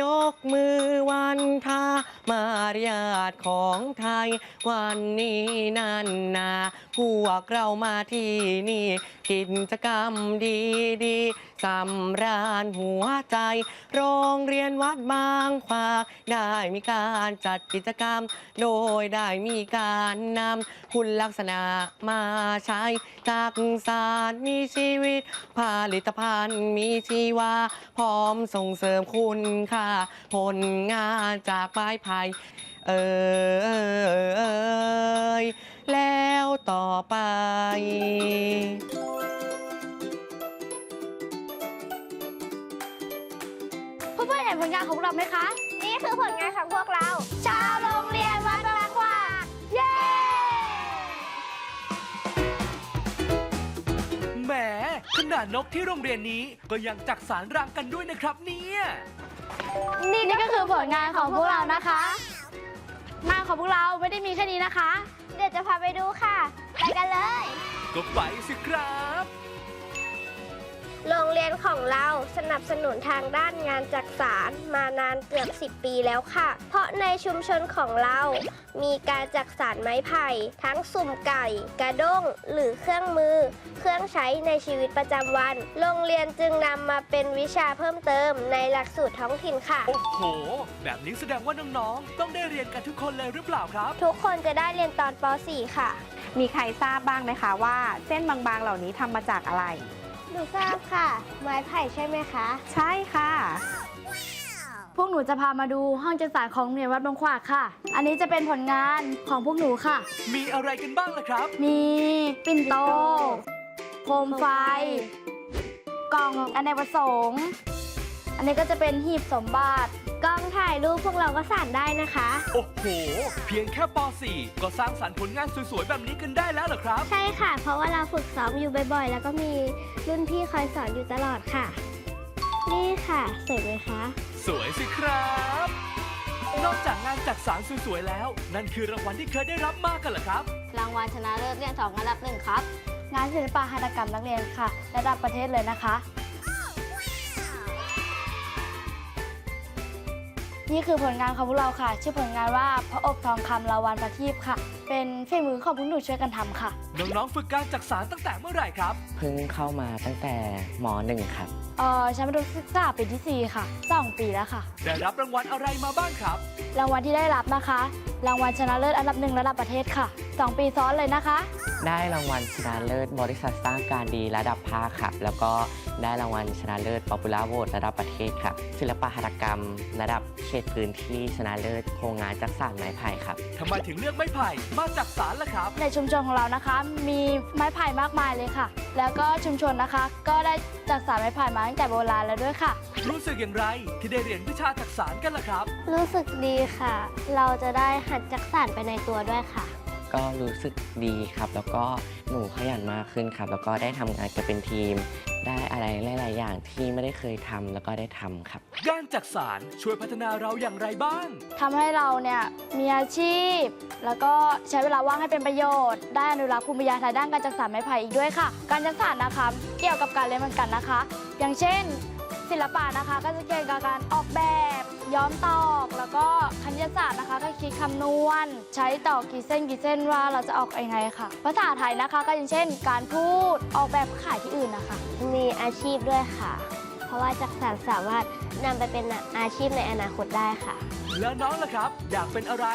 ยกมือวันทามารยาทของไทย วันนี้นันนาพวกเรามาที่นี่ กิจกรรมดีๆสำราญหัวใจ โรงเรียนวัดบางขวากได้มีการจัดกิจกรรม โดยได้มีการนำคุณลักษณะมาใช้จากสารมีชีวิต ผลิตภัณฑ์มีชีวา พร้อมส่งเสริมคุณค่าผลงานจากไม้ไผ่เออแล้วต่อไปเพื่อนๆเห็นผลงานของเราไหมคะ นี่คือผลงานของพวกเรา ชาวโรงเรียนวัดบางขวาเย้แหมขนาดนกที่โรงเรียนนี้ก็ยังจักสารรังกันด้วยนะครับเนี่ย นี่ก็คือผลงานของพวกเรานะคะงานของพวกเราไม่ได้มีแค่นี้นะคะ เดี๋ยวจะพาไปดูค่ะ ไปกันเลย ก็ไปสิครับ โรงเรียนของเราสนับสนุนทางด้านงานจักสารมานานเกือบ 10 ปีแล้วค่ะ เพราะในชุมชนของเรา มีการจักสารไม้ไผ่ทั้งสุ่มไก่ กระด้ง หรือเครื่องมือ เครื่องใช้ในชีวิตประจำวัน โรงเรียนจึงนำมาเป็นวิชาเพิ่มเติมในหลักสูตรท้องถิ่นค่ะ โอ้โห แบบนี้แสดงว่าน้องๆ ต้องได้เรียนกันทุกคนเลยหรือเปล่าครับ ทุกคนจะได้เรียนตอนป .4 ค่ะ มีใครทราบบ้างไหมคะว่า เส้นบางๆ เหล่านี้ทำมาจากอะไร หนูทราบค่ะ ไม้ไผ่ใช่ไหมคะ ใช่ค่ะ พวกหนูจะพามาดูห้องจัดสรรของโรงเรียนวัดบางขวากค่ะ อันนี้จะเป็นผลงานของพวกหนูค่ะ มีอะไรกันบ้างล่ะครับ มีปิ่นโต โคมไฟ กล่องอเนกประสงค์ อันนี้ก็จะเป็นหีบสมบัติ กล้องถ่ายรูปพวกเราก็สั่นได้นะคะ โอ้โห เพียงแค่ป .4 ก็สร้างสรรค์ผลงานสวยๆ แบบนี้กันได้แล้วเหรอครับ ใช่ค่ะ เพราะว่าเราฝึกซ้อมอยู่บ่อยๆ แล้วก็มีรุ่นพี่คอยสอนอยู่ตลอดค่ะ นี่ค่ะสวยไหมคะ สวยสิครับ นอกจากงานจักสารสวยๆ แล้ว นั่นคือรางวัลที่เคยได้รับมากกันเหรอครับ รางวัลชนะเลิศเรียนสองอันดับหนึ่งครับ งานศิลปะหัตถกรรมนักเรียนค่ะ ระดับประเทศเลยนะคะ นี่คือผลงานของพวกเราค่ะ ชื่อผลงานว่าพระอบทองคำลาวันประทีปค่ะ เป็นฝีมือของพวกหนูช่วยกันทำค่ะ น้องๆฝึกการจักสารตั้งแต่เมื่อไหร่ครับ เพิ่งเข้ามาตั้งแต่มหนึ่งครับ เอ่อชั้นประถมศึกษาปีที่ 4 ค่ะสองปีแล้วค่ะ ได้รับรางวัลอะไรมาบ้างครับ รางวัลที่ได้รับนะคะ รางวัลชนะเลิศอันดับหนึ่งระดับประเทศค่ะสองปีซ้อนเลยนะคะ ได้รางวัลชนะเลิศบริษัทสร้างการดีระดับภาคครับแล้วก็ได้รางวัลชนะเลิศป๊อปปูล่าโหวตระดับประเทศครับศิลปะหัตถกรรม ระดับ เขตพื้นที่ชนะเลิศโครงงานจักสานไม้ไผ่ครับ ทำไมถึงเลือกไม้ไผ่มาจักสารล่ะครับ ในชุมชนของเรานะคะ มีไม้ไผ่มากมายเลยค่ะ แล้วก็ชุมชนนะคะ ก็ได้จัดสรรไม้ไผ่มาตั้งแต่โบราณแล้วด้วยค่ะ รู้สึกอย่างไรที่ได้เรียนวิชาจักสารกันล่ะครับ รู้สึกดีค่ะ เราจะได้หัดจักสานไปในตัวด้วยค่ะ ก็รู้สึกดีครับ แล้วก็หนูขยันมากขึ้นครับ แล้วก็ได้ทำงานกันเป็นทีม ได้อะไรหลายๆอย่างที่ไม่ได้เคยทำแล้วก็ได้ทำครับการจักสารช่วยพัฒนาเราอย่างไรบ้าง ทำให้เราเนี่ยมีอาชีพ แล้วก็ใช้เวลาว่างให้เป็นประโยชน์ ได้อนุรักษ์ภูมิปัญญาทางด้านการจักสานไม้ไผ่อีกด้วยค่ะ การจักสานนะคะ เกี่ยวกับการเรียนเหมือนกันนะคะ อย่างเช่น ศิลปะนะคะ ก็จะเกี่ยวกับการออกแบบย้อมตอก แล้วก็คณิตศาสตร์นะคะก็คิดคำนวณ ใช้ตอกกี่เส้นกี่เส้นว่าเราจะออกยังไงค่ะ ภาษาไทยนะคะก็อย่างเช่น การพูดออกแบบขายที่อื่นนะคะ มีอาชีพด้วยค่ะ เพราะว่าจักสานสามารถนำไปเป็นอาชีพในอนาคตได้ค่ะ แล้วน้องล่ะครับ อยากเป็นอะไร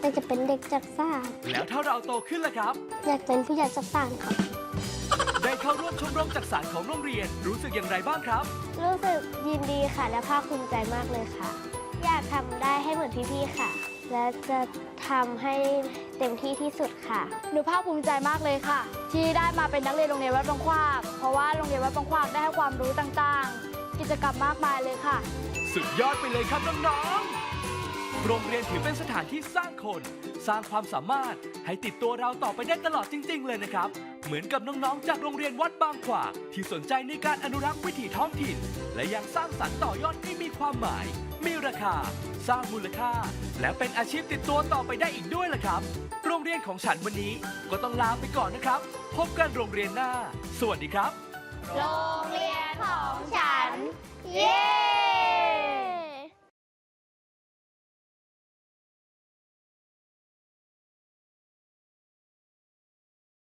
แต่จะเป็นเด็กจักสานแล้วถ้าเราโตขึ้นล่ะครับ อยากเป็นผู้ใหญ่จักสานค่ะได้เข้าร่วม ชมรมจักสารของโรงเรียนรู้สึกอย่างไรบ้างครับ รู้สึกยินดีค่ะ และภาคภูมิใจมากเลยค่ะ อยากทำได้ให้เหมือนพี่ๆค่ะ และจะทำให้เต็มที่ที่สุดค่ะ หนูภาคภูมิใจมากเลยค่ะ ที่ได้มาเป็นนักเรียนโรงเรียนวัดบางขวากเพราะว่าโรงเรียนวัดบางขวากได้ให้ความรู้ต่างๆ กิจกรรมมากมายเลยค่ะ สุดยอดไปเลยครับน้องๆ โรงเรียนถือเป็นสถานที่สร้างคน สร้างความสามารถให้ติดตัวเราต่อไปได้ตลอดจริง ๆ เลยนะครับ เหมือนกับน้องๆ จากโรงเรียนวัดบางขวากที่สนใจในการอนุรักษ์วิถีท้องถิ่น และยังสร้างสรรค์ต่อยอดให้มีความหมาย มีราคา สร้างมูลค่า และเป็นอาชีพติดตัวต่อไปได้อีกด้วยล่ะครับ โรงเรียนของฉันวันนี้ก็ต้องลาไปก่อนนะครับ พบกันโรงเรียนหน้า สวัสดีครับ โรงเรียนของฉัน